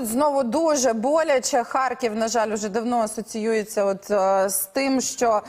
тут знову дуже боляче. Харків, на жаль, вже давно асоціюється от е, з тим, що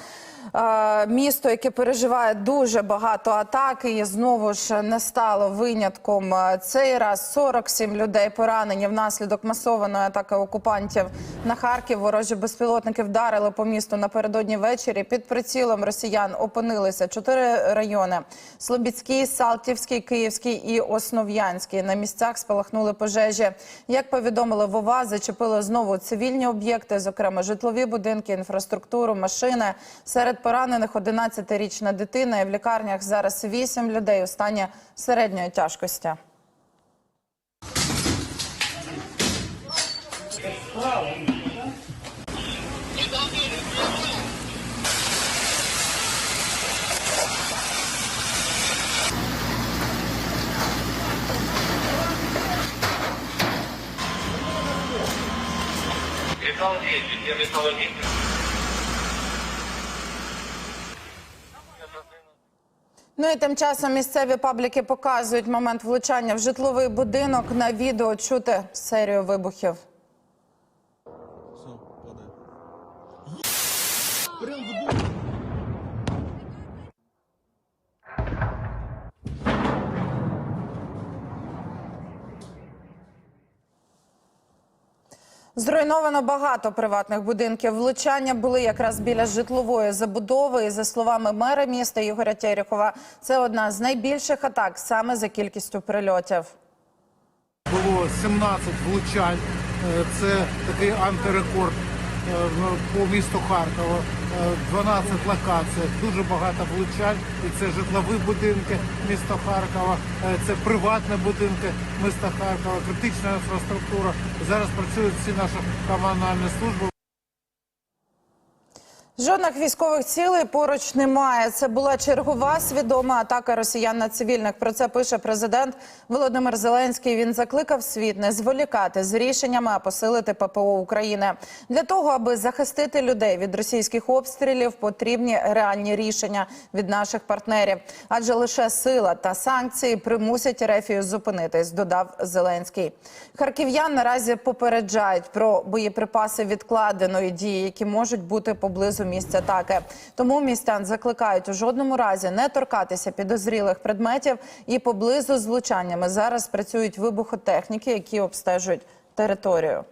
місто, яке переживає дуже багато атак, і знову ж не стало винятком. Цей раз 47 людей поранені внаслідок масованої атаки окупантів на Харків. Ворожі безпілотники вдарили по місту напередодні ввечері. Під прицілом росіян опинилися чотири райони: Слобідський, Салтівський, Київський і Основ'янський. На місцях спалахнули пожежі. Як повідомили в ОВА, зачепили знову цивільні об'єкти, зокрема житлові будинки, інфраструктуру, машини. Серед поранених 11-річна дитина. І в лікарнях зараз 8 людей у стані середньої тяжкості. Металл 10, я металл 10. Ну і тим часом місцеві пабліки показують момент влучання в житловий будинок. На відео чути серію вибухів. Все, падає. Зруйновано багато приватних будинків. Влучання були якраз біля житлової забудови. І за словами мера міста Ігоря Терехова, це одна з найбільших атак саме за кількістю прильотів. Було 17 влучань. Е, Це такий антирекорд по місту Харкова. Е, 12 локацій, дуже багато влучань. І це житлові будинки міста Харкова, е, це приватні будинки міста Харкова, критична інфраструктура. Зараз працюють всі наші комунальні служби. Жодних військових цілей поруч немає. Це була чергова свідома атака росіян на цивільних. Про це пише президент Володимир Зеленський. Він закликав світ не зволікати з рішеннями, а посилити ППО України для того, аби захистити людей від російських обстрілів. Потрібні реальні рішення від наших партнерів, адже лише сила та санкції примусять Рефію зупинитись. Додав Зеленський. Харків'ян наразі попереджають про боєприпаси відкладеної дії, які можуть бути поблизу місця атаки. Тому містян закликають у жодному разі не торкатися підозрілих предметів і поблизу з влучаннями зараз працюють вибухотехніки, які обстежують територію.